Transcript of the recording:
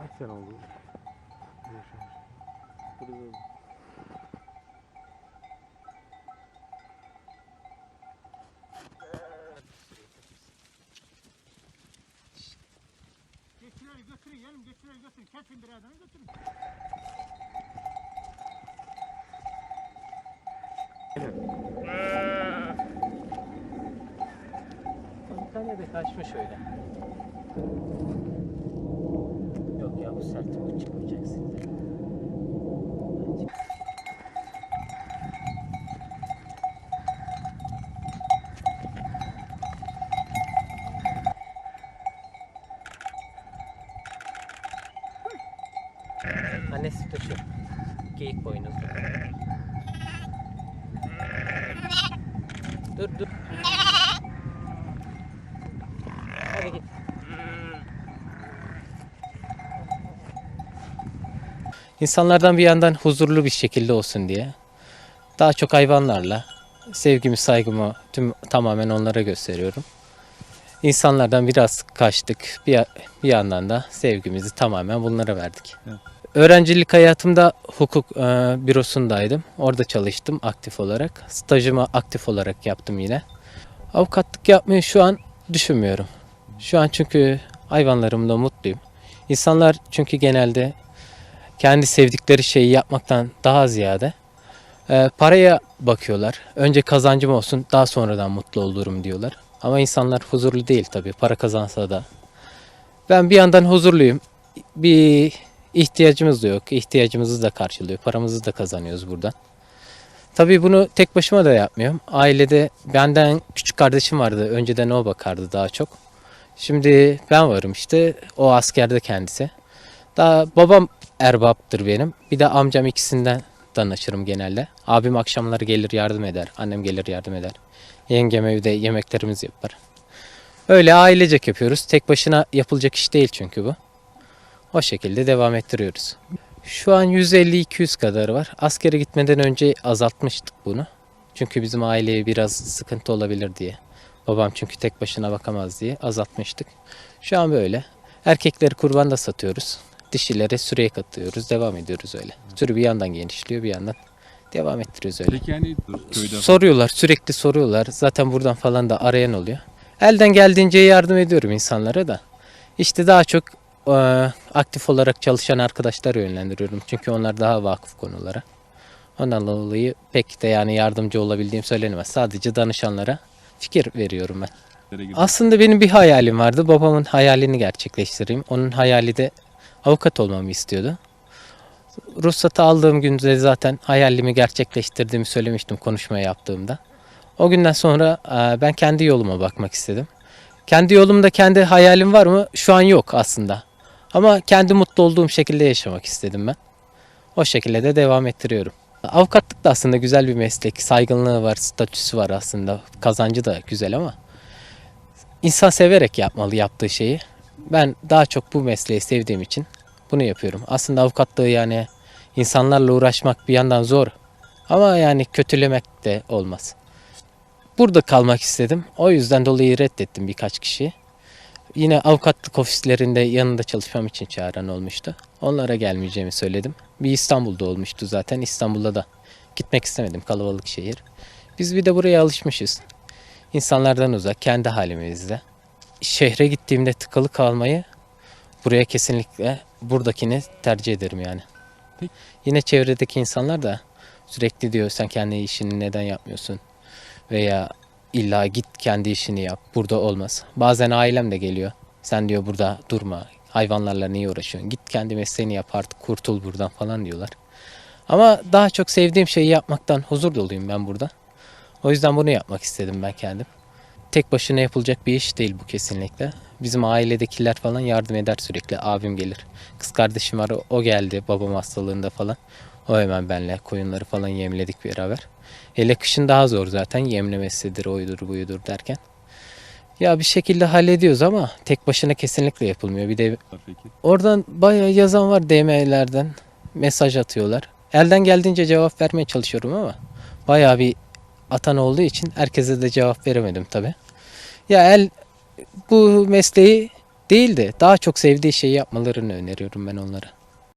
Kaç sene oldu? Yaşamış. Burada Götürün götürün yanım götürün götürün. Kesin bir adamı götürün. Bir tane de kaçmış öyle. Ya bu sert bu çıkmayacak sizde. Annesi şu. Geyik boynuzlu. Dur dur. Hadi git. İnsanlardan bir yandan huzurlu bir şekilde olsun diye daha çok hayvanlarla sevgimi saygımı tüm tamamen onlara gösteriyorum. İnsanlardan biraz kaçtık. Bir, bir yandan da sevgimizi tamamen bunlara verdik. Evet. Öğrencilik hayatımda hukuk e, bürosundaydım. Orada çalıştım aktif olarak. Stajımı aktif olarak yaptım yine. Avukatlık yapmayı şu an düşünmüyorum. Şu an çünkü hayvanlarımla mutluyum. İnsanlar çünkü genelde kendi sevdikleri şeyi yapmaktan daha ziyade e, paraya bakıyorlar. Önce kazancım olsun daha sonradan mutlu olurum diyorlar. Ama insanlar huzurlu değil tabii para kazansa da. Ben bir yandan huzurluyum. Bir ihtiyacımız da yok. İhtiyacımızı da karşılıyor. Paramızı da kazanıyoruz buradan. Tabii bunu tek başıma da yapmıyorum. Ailede benden küçük kardeşim vardı. Önceden o bakardı daha çok. Şimdi ben varım işte. O askerde kendisi. Daha babam erbaptır benim. Bir de amcam ikisinden danışırım genelde. Abim akşamları gelir yardım eder. Annem gelir yardım eder. Yengem evde yemeklerimizi yapar. Öyle ailecek yapıyoruz. Tek başına yapılacak iş değil çünkü bu. O şekilde devam ettiriyoruz. Şu an 150-200 kadar var. Askere gitmeden önce azaltmıştık bunu. Çünkü bizim aileye biraz sıkıntı olabilir diye. Babam çünkü tek başına bakamaz diye azaltmıştık. Şu an böyle. Erkekleri kurban da satıyoruz. Dişilere süreye katıyoruz. Devam ediyoruz öyle. Sürü bir yandan genişliyor bir yandan devam ettiriyoruz öyle. Peki yani köyden Soruyorlar, sürekli soruyorlar. Zaten buradan falan da arayan oluyor. Elden geldiğince yardım ediyorum insanlara da. İşte daha çok e, aktif olarak çalışan arkadaşları yönlendiriyorum. Çünkü onlar daha vakıf konulara. Ondan dolayı pek de yani yardımcı olabildiğim söylenemez. Sadece danışanlara fikir veriyorum ben. Aslında benim bir hayalim vardı. Babamın hayalini gerçekleştireyim. Onun hayali de avukat olmamı istiyordu. Ruhsatı aldığım günde zaten hayalimi gerçekleştirdiğimi söylemiştim konuşma yaptığımda. O günden sonra e, ben kendi yoluma bakmak istedim. Kendi yolumda kendi hayalim var mı? Şu an yok aslında. Ama kendi mutlu olduğum şekilde yaşamak istedim ben. O şekilde de devam ettiriyorum. Avukatlık da aslında güzel bir meslek. Saygınlığı var, statüsü var aslında. Kazancı da güzel ama insan severek yapmalı yaptığı şeyi. Ben daha çok bu mesleği sevdiğim için bunu yapıyorum. Aslında avukatlığı yani insanlarla uğraşmak bir yandan zor. Ama yani kötülemek de olmaz. Burada kalmak istedim. O yüzden dolayı reddettim birkaç kişiyi. Yine avukatlık ofislerinde yanında çalışmam için çağıran olmuştu. Onlara gelmeyeceğimi söyledim. Bir İstanbul'da olmuştu zaten. İstanbul'da da gitmek istemedim. Kalabalık şehir. Biz bir de buraya alışmışız. İnsanlardan uzak, kendi halimizde. Şehre gittiğimde tıkalı kalmayı buraya kesinlikle buradakini tercih ederim yani. Peki. Yine çevredeki insanlar da sürekli diyor sen kendi işini neden yapmıyorsun? Veya illa git kendi işini yap. Burada olmaz. Bazen ailem de geliyor. Sen diyor burada durma. Hayvanlarla niye uğraşıyorsun? Git kendi mesleğini yap artık kurtul buradan falan diyorlar. Ama daha çok sevdiğim şeyi yapmaktan huzur doluyum ben burada. O yüzden bunu yapmak istedim ben kendim. Tek başına yapılacak bir iş değil bu kesinlikle. Bizim ailedekiler falan yardım eder sürekli. Abim gelir. Kız kardeşim var o geldi babam hastalığında falan. O hemen benle koyunları falan yemledik beraber. Hele kışın daha zor zaten yemlemesidir oydur buyudur derken. Ya bir şekilde hallediyoruz ama tek başına kesinlikle yapılmıyor. Bir de Peki. oradan bayağı yazan var DM'lerden mesaj atıyorlar. Elden geldiğince cevap vermeye çalışıyorum ama bayağı bir atan olduğu için herkese de cevap veremedim tabi. Ya el bu mesleği değil de daha çok sevdiği şeyi yapmalarını öneriyorum ben onlara.